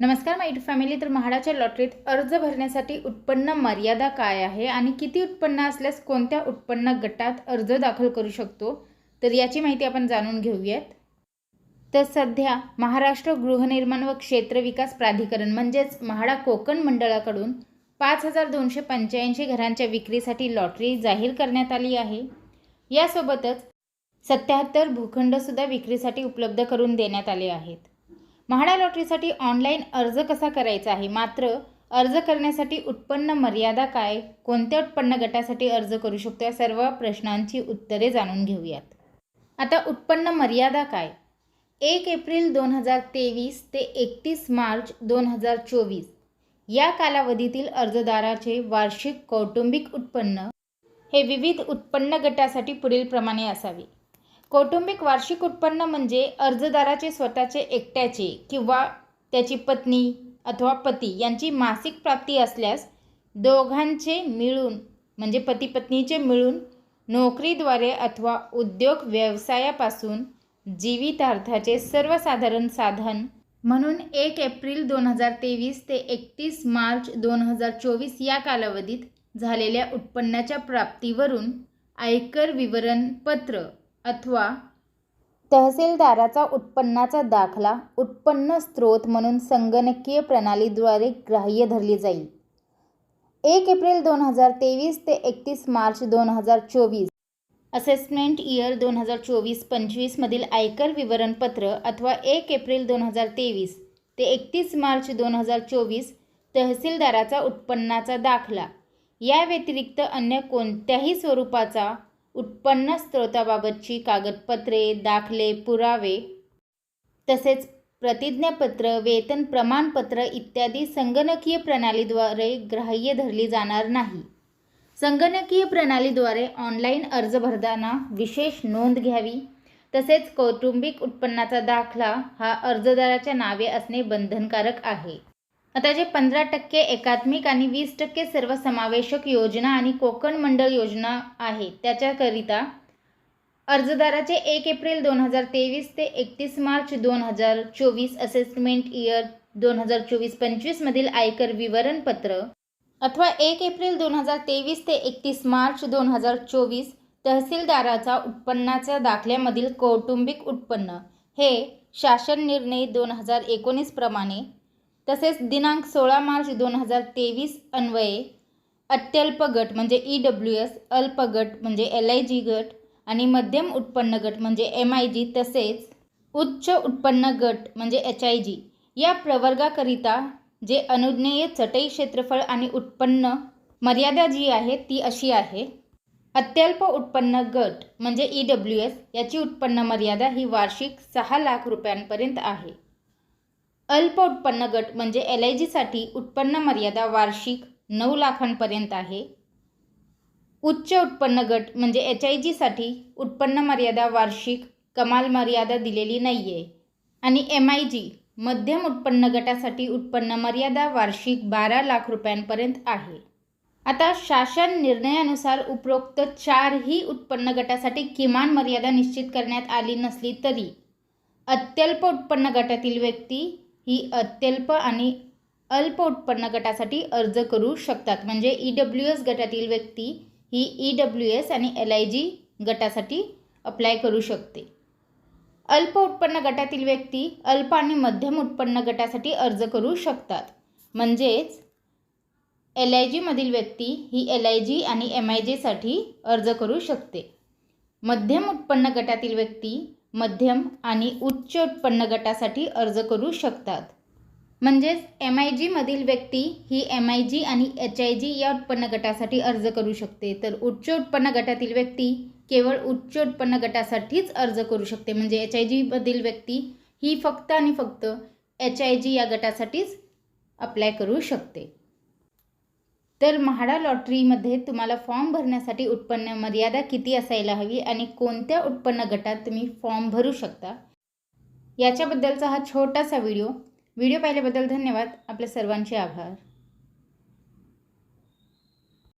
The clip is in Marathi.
नमस्कार माईट फॅमिली तर म्हाडाच्या लॉटरीत अर्ज भरण्यासाठी उत्पन्न मर्यादा काय आहे आणि किती उत्पन्न असल्यास कोणत्या उत्पन्न गटात अर्ज दाखल करू शकतो? तर याची माहिती आपण जाणून घेऊयात. तर सध्या महाराष्ट्र गृहनिर्माण व क्षेत्र विकास प्राधिकरण म्हणजेच म्हाडा कोकण मंडळाकडून पाच हजार दोनशे पंच्याऐंशी घरांच्या विक्रीसाठी लॉटरी जाहीर करण्यात आली आहे. यासोबतच सत्याहत्तर भूखंडसुद्धा विक्रीसाठी उपलब्ध करून देण्यात आले आहेत. म्हाडा लॉटरीसाठी ऑनलाईन अर्ज कसा करायचा आहे? मात्र अर्ज करण्यासाठी उत्पन्न मर्यादा काय? कोणत्या उत्पन्न गटासाठी अर्ज करू शकतो? या सर्व प्रश्नांची उत्तरे जाणून घेऊयात. आता उत्पन्न मर्यादा काय? एक एप्रिल दोन हजार तेवीस ते एकतीस मार्च दोन हजार चोवीस. या कालावधीतील अर्जदाराचे वार्षिक कौटुंबिक उत्पन्न हे विविध उत्पन्न गटासाठी पुढीलप्रमाणे असावे. कौटुंबिक वार्षिक उत्पन्न म्हणजे अर्जदाराचे स्वतःचे एकट्याचे किंवा त्याची पत्नी अथवा पती यांची मासिक प्राप्ती असल्यास दोघांचे मिळून म्हणजे पती पत्नीचे मिळून नोकरीद्वारे अथवा उद्योग व्यवसायापासून जीवितार्थाचे सर्वसाधारण साधन म्हणून एक एप्रिल दोन हजार तेवीस ते एकतीस मार्च दोन हजार चोवीस या कालावधीत झालेल्या उत्पन्नाच्या प्राप्तीवरून आयकर विवरणपत्र अथवा तहसीलदाराचा उत्पन्नाचा दाखला उत्पन्न स्रोत म्हणून संगणकीय प्रणालीद्वारे ग्राह्य धरली जाईल. एक एप्रिल दोन हजार तेवीस ते एकतीस मार्च दोन हजार चोवीस. असेसमेंट इयर दोन हजार चोवीस पंचवीसमधील आयकर विवरणपत्र अथवा एक एप्रिल दोन हजार तेवीस ते एकतीस मार्च दोन हजार चोवीस तहसीलदाराचा उत्पन्नाचा दाखला. या व्यतिरिक्त अन्य कोणत्याही स्वरूपाचा उत्पन्न स्रोताबाबतची कागदपत्रे दाखले पुरावे तसेच प्रतिज्ञापत्र वेतन प्रमाणपत्र इत्यादी संगणकीय प्रणालीद्वारे ग्राह्य धरली जाणार नाही. संगणकीय प्रणालीद्वारे ऑनलाईन अर्ज भरताना विशेष नोंद घ्यावी तसेच कौटुंबिक उत्पन्नाचा दाखला हा अर्जदाराच्या नावे असणे बंधनकारक आहे. आता जे पंधरा टक्के एकात्मिक आणि वीस टक्के सर्वसमावेशक योजना आणि कोकण मंडळ योजना आहे त्याच्याकरिता अर्जदाराचे एक एप्रिल दोन हजार तेवीस ते एकतीस मार्च दोन हजार चोवीस असेसमेंट इयर दोन हजार चोवीस पंचवीसमधील आयकर विवरणपत्र अथवा एक एप्रिल दोन हजार तेवीस ते एकतीस मार्च दोन हजार चोवीस तहसीलदाराचा उत्पन्नाच्या दाखल्यामधील कौटुंबिक उत्पन्न हे शासन निर्णय दोन हजार एकोणीसप्रमाणे तसेच दिनांक सोळा मार्च दोन हजार तेवीस अन्वये अत्यल्प गट म्हणजे ई डब्ल्यू एस अल्प गट म्हणजे एल आय जी गट आणि मध्यम उत्पन्न गट म्हणजे एम आय जी तसेच उच्च उत्पन्न गट म्हणजे एच आय जी या प्रवर्गाकरिता जे अनुज्ञेय चटई क्षेत्रफळ आणि उत्पन्न मर्यादा जी आहे ती अशी आहे. अत्यल्प उत्पन्न गट म्हणजे ई डब्ल्यू एस याची उत्पन्न मर्यादा ही वार्षिक सहा लाख रुपयांपर्यंत आहे. अल्प उत्पन्न गट म्हणजे एल आय जीसाठी उत्पन्न मर्यादा वार्षिक नऊ लाखांपर्यंत आहे. उच्च उत्पन्न गट म्हणजे एच आय जीसाठी उत्पन्न मर्यादा वार्षिक कमाल मर्यादा दिलेली नाही आहे आणि एम आय जी मध्यम उत्पन्न गटासाठी उत्पन्न मर्यादा वार्षिक बारा लाख रुपयांपर्यंत आहे. आता शासन निर्णयानुसार उपरोक्त चारही उत्पन्न गटासाठी किमान मर्यादा निश्चित करण्यात आली नसली तरी अत्यल्प उत्पन्न गटातील व्यक्ती ही अत्यल्प आणि अल्प उत्पन्न गटासाठी अर्ज करू शकतात. म्हणजे ई डब्ल्यू एस गटातील व्यक्ती ही ई डब्ल्यू एस आणि एल आय जी गटासाठी अप्लाय करू शकते. अल्प उत्पन्न गटातील व्यक्ती अल्प आणि मध्यम उत्पन्न गटासाठी अर्ज करू शकतात. म्हणजेच एल आय जीमधील व्यक्ती ही एल आय जी आणि एम आय जीसाठी अर्ज करू शकते. मध्यम उत्पन्न गटातील व्यक्ती मध्यम आणि उच्च उत्पन्न गटासाठी अर्ज करू शकतात. म्हणजेच एम आय जीमधील व्यक्ती ही एम आय जी आणि एच आय जी या उत्पन्न गटासाठी अर्ज करू शकते. तर उच्च उत्पन्न गटातील व्यक्ती केवळ उच्च उत्पन्न गटासाठीच अर्ज करू शकते. म्हणजे एच आय जीमधील व्यक्ती ही फक्त आणि फक्त एच आय जी या गटासाठीच अप्लाय करू शकते. तर म्हाडा लॉटरीमध्ये तुम्हाला फॉर्म भरण्यासाठी उत्पन्न मर्यादा किती असायला हवी आणि कोणत्या उत्पन्न गटात तुम्ही फॉर्म भरू शकता? याच्याबद्दलचा हा छोटासा व्हिडिओ. व्हिडिओ पाहिल्याबद्दल धन्यवाद. आपल्या सर्वांचे आभार.